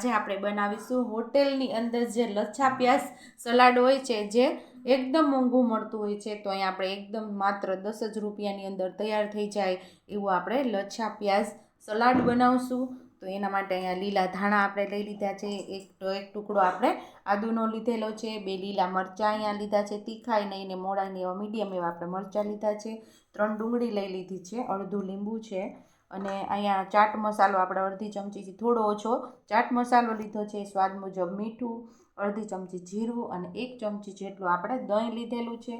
આજે આપણે બનાવીશું હોટેલની અંદર જે લચ્છા પ્યાસ સલાડ હોય છે, જે એકદમ મોંઘું મળતું હોય છે, તો અહીંયા આપણે એકદમ માત્ર દસ જ રૂપિયાની અંદર તૈયાર થઈ જાય એવું આપણે લચ્છા પ્યાસ સલાડ બનાવશું. તો એના માટે અહીંયા લીલા ધાણા આપણે લઈ લીધા છે, એક એક ટુકડો આપણે આદુનો લીધેલો છે, બે લીલા મરચાં અહીંયા લીધા છે, તીખાઈ નહીં ને મોડા ને એવા મીડિયમ એવા આપણે મરચાં લીધા છે, ત્રણ ડુંગળી લઈ લીધી છે, અડધું લીંબુ છે અને અહીંયા ચાટ મસાલો આપણે અડધી ચમચીથી થોડો ઓછો ચાટ મસાલો લીધો છે સ્વાદ મુજબ મીઠું, અડધી ચમચી જીરું અને એક ચમચી જેટલું આપણે દહીં લીધેલું છે.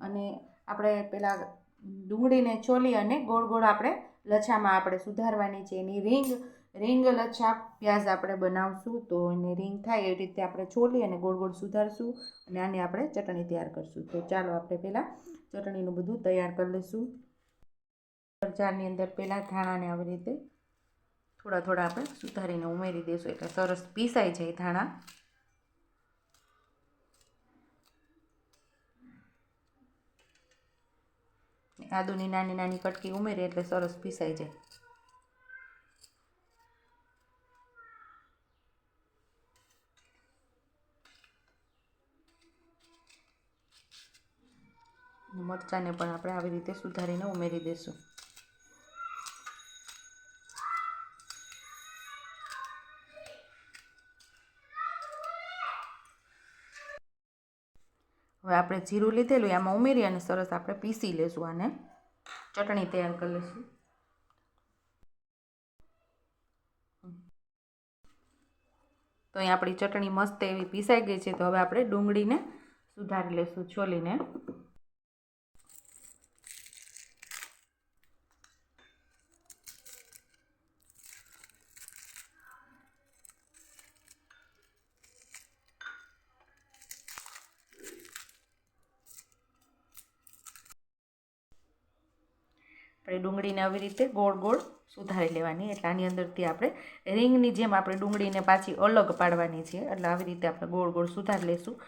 અને આપણે પહેલાં ડુંગળીને છોલી અને ગોળ ગોળ આપણે લચ્છામાં આપણે સુધારવાની છે. એની રીંગ રીંગ લચ્છા પ્યાઝ આપણે બનાવશું તો એને રીંગ થાય એવી રીતે આપણે છોલી અને ગોળ ગોળ સુધારશું અને આની આપણે ચટણી તૈયાર કરશું. તો ચાલો આપણે પહેલાં ચટણીનું બધું તૈયાર કરી લઈશું. જારની અંદર પહેલાં ધાણાને આવી રીતે થોડા થોડા આપણે સુધારીને ઉમેરી દઈશું એટલે સરસ પીસાઈ જાય ધાણા. આદુની નાની નાની કટકી ઉમેરી એટલે સરસ પીસાઈ જાય. મરચાંને પણ આપણે આવી રીતે સુધારીને ઉમેરી દઈશું હવે આપણે જીરું લીધેલું એમાં ઉમેરી અને સરસ આપણે પીસી લેશું આને. ચટણી તૈયાર કરી લઈશું તો અહીં આપણી ચટણી મસ્ત એવી પીસાઈ ગઈ છે, તો હવે આપણે ડુંગળીને સુધારી લઈશું છોલીને. આપણે ડુંગળીને આવી રીતે ગોળ ગોળ સુધારી લેવાની. એટલે આની અંદરથી આપણે રીંગની જેમ આપણે ડુંગળીને પાછી અલગ પાડવાની છે. એટલે આવી રીતે આપણે ગોળ ગોળ સુધારી લઈશું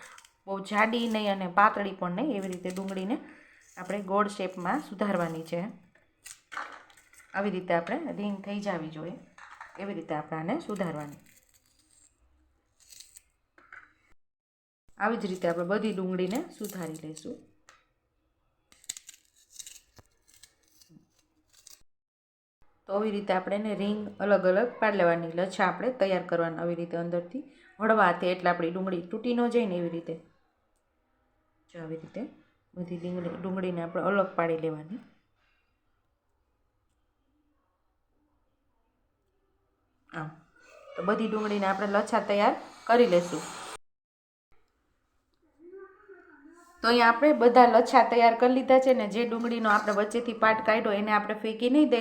બહુ જાડી નહીં અને પાતળી પણ નહીં. એવી રીતે ડુંગળીને આપણે ગોળ શેપમાં સુધારવાની છે. આવી રીતે આપણે રીંગ થઈ જવી જોઈએ. એવી રીતે આપણે આને સુધારવાની. આવી જ રીતે આપણે બધી ડુંગળીને સુધારી લઈશું તો આવી રીતે આપણે એને રીંગ અલગ અલગ પાડી લેવાની. લચ્છા આપણે તૈયાર કરવાના આવી રીતે અંદરથી. હળવા હાથે એટલે આપણી ડુંગળી તૂટી ન જાય ને એવી રીતે. જો આવી રીતે બધી ડુંગળી, ડુંગળીને આપણે અલગ પાડી લેવાની. આમ. તો બધી ડુંગળીને આપણે લચ્છા તૈયાર કરી લઈશું તો અહીંયા આપણે બધા લચ્છા તૈયાર કરી લીધા છે ને જે ડુંગળીનો આપણે વચ્ચેથી પાટ કાઢ્યો એને આપણે ફેંકી નહીં દે.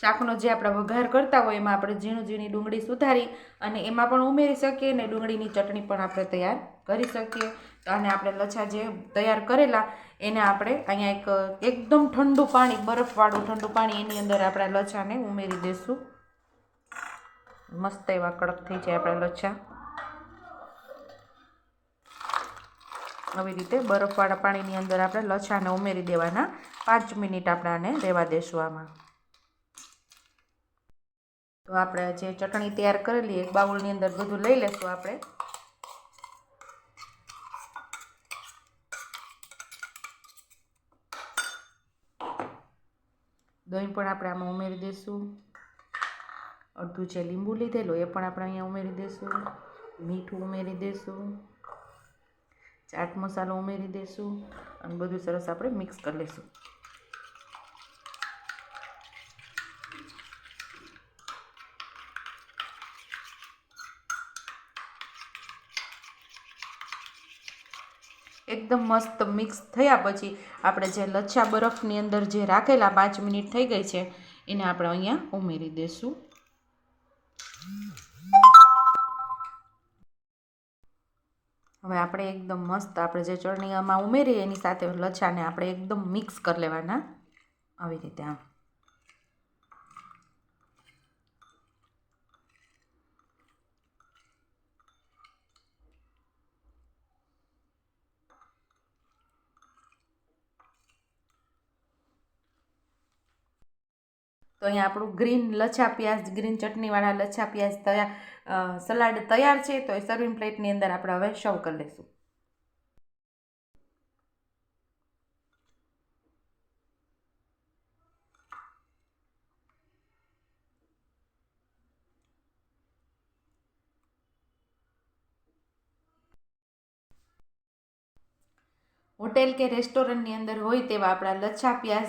શાકનો જે આપણે વઘાર કરતા હોય એમાં આપણે ઝીણું ઝીણી ડુંગળી સુધારી અને એમાં પણ ઉમેરી શકીએ ને ડુંગળીની ચટણી પણ આપણે તૈયાર કરી શકીએ. તો અને આપણે લચ્છા જે તૈયાર કરેલા એને આપણે અહીંયા એક એકદમ ઠંડુ પાણી, બરફવાળું ઠંડુ પાણી એની અંદર આપણે લચ્છાને ઉમેરી દઈશું મસ્ત એવા કડક થઈ જાય આપણા લચ્છા. આવી રીતે બરફવાળા પાણીની અંદર આપણે લચ્છાને ઉમેરી દેવાના પાંચ મિનિટ આપણે આને રહેવા દેશું આમાં. તો આપણે જે ચટણી તૈયાર કરેલી, એક બાઉલની અંદર બધું લઈ લેશું આપણે. દહીં પણ આપણે આમાં ઉમેરી દઈશું અડધું છે લીંબુ લીધેલું એ પણ આપણે અહીંયા ઉમેરી દઈશું મીઠું ઉમેરી દઈશું ચાટ મસાલો ઉમેરી દઈશું અને બધું સરસ આપણે મિક્સ કરી લઈશું એકદમ મસ્ત મિક્સ થયા પછી આપણે જે લચ્છા બરફની અંદર જે રાખેલા પાંચ મિનિટ થઈ ગઈ છે, એને આપણે અહીંયા ઉમેરી દઈશું હવે આપણે એકદમ મસ્ત આપણે જે ચટણી આમાં ઉમેરીએ એની સાથે લચ્છાને આપણે એકદમ મિક્સ કરી લેવાના. આવી રીતે આમ. તો અહીંયા આપણું ગ્રીન લચ્છા પ્યાજ, ગ્રીન ચટણીવાળા લચ્છા પ્યાજ તૈયાર સલાડ તૈયાર છે, તો એ સર્વિંગ પ્લેટની અંદર આપણે હવે સર્વ કરી લઈશું. હોટેલ કે રેસ્ટોરન્ટની અંદર હોય તેવા આપણા લચ્છા પ્યાજ